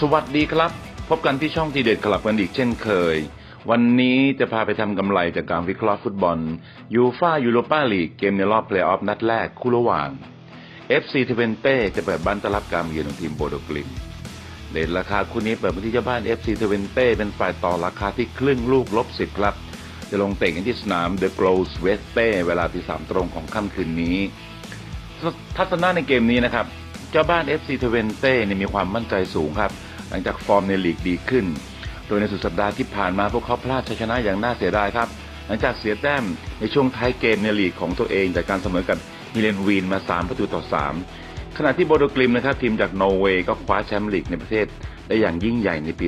สวัสดีครับ พบกันที่ช่องทีเด็ดคลับกันอีกเช่นเคย วันนี้จะพาไปทำกำไรจากการวิเคราะห์ฟุตบอลยูฟายูโรปาลีกเกมในรอบเพลย์ออฟนัดแรกคู่ระหว่าง FC เทเวนเต้จะเปิดบ้านต้อนรับการเยือนของทีมโบโดกลิมเดทราคาคู่นี้เปิดมาที่เจ้าบ้าน FC เทเวนเต้เป็นฝ่ายต่อราคาที่ครึ่งลูกลบสิบครับ จะลงเตะกันที่สนาม The Groves Weste เวลาที่สามตรงของค่ำคืนนี้ ทัศนะในเกมนี้นะครับ จ้าบ้าน FC เทเวนเต้เนี่ยมีความมั่นใจสูงครับ หลังจากฟอร์มในลีกดีขึ้น โดยในสุดสัปดาห์ที่ผ่านมาพวกเขาพลาดชัยชนะอย่างน่าเสียดายครับ หลังจากเสียแต้มในช่วงท้ายเกมในลีกของตัวเองจากการเสมอกับฮิเลนวีนมา 3 ประตูต่อ 3 ขณะที่โบโดกลิมนะครับทีมจากนอร์เวย์ก็คว้าแชมป์ลีกในประเทศ ได้อย่างยิ่งใหญ่ในปี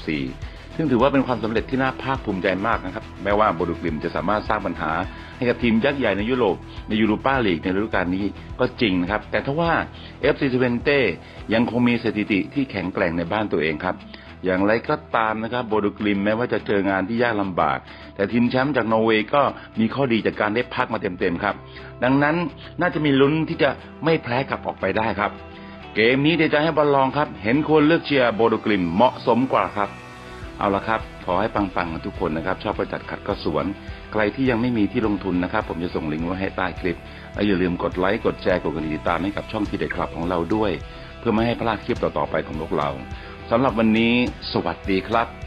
2024 ซึ่งถือว่าเป็นความสำเร็จที่น่าภาคภูมิใจมากนะครับ แม้ว่าโบโดกลิมจะสามารถสร้างปัญหา ให้กับทีมยักษ์ใหญ่ในยุโรปในยูโรปาลีกในฤดูกาลนี้ก็จริงนะครับ แต่ทว่า FC เทเวนเต้ยังคงมีสถิติที่แข็งแกร่งในบ้านตัวเองครับอย่างไรก็ตามนะครับโบโดกลิมแม้ว่าจะเจองานที่ยากลำบาก แต่ทีมแชมป์จากนอร์เวย์ก็มีข้อดีจากการได้พักมาเต็มๆครับ ดังนั้นน่าจะมีลุ้นที่จะไม่แพ้กลับออกไปได้ครับ เกมนี้เดี๋ยวจะให้บอลลองครับ เห็นควรเลือกเชียร์โบโดกลิมเหมาะสมกว่าครับ เอาละครับ ขอให้ปังๆกันทุกคนนะครับ ชอบประจัดขัดก็สวน ใครที่ยังไม่มีที่ลงทุนนะครับ ผมจะส่งลิงก์ไว้ให้ใต้คลิป และอย่าลืมกดไลค์ กดแชร์ กดกระดิ่งติดตามให้กับช่องทีเด็ดคลับของเราด้วย เพื่อไม่ให้พลาดคลิปต่อๆไปของพวกเราสำหรับวันนี้ สวัสดีครับ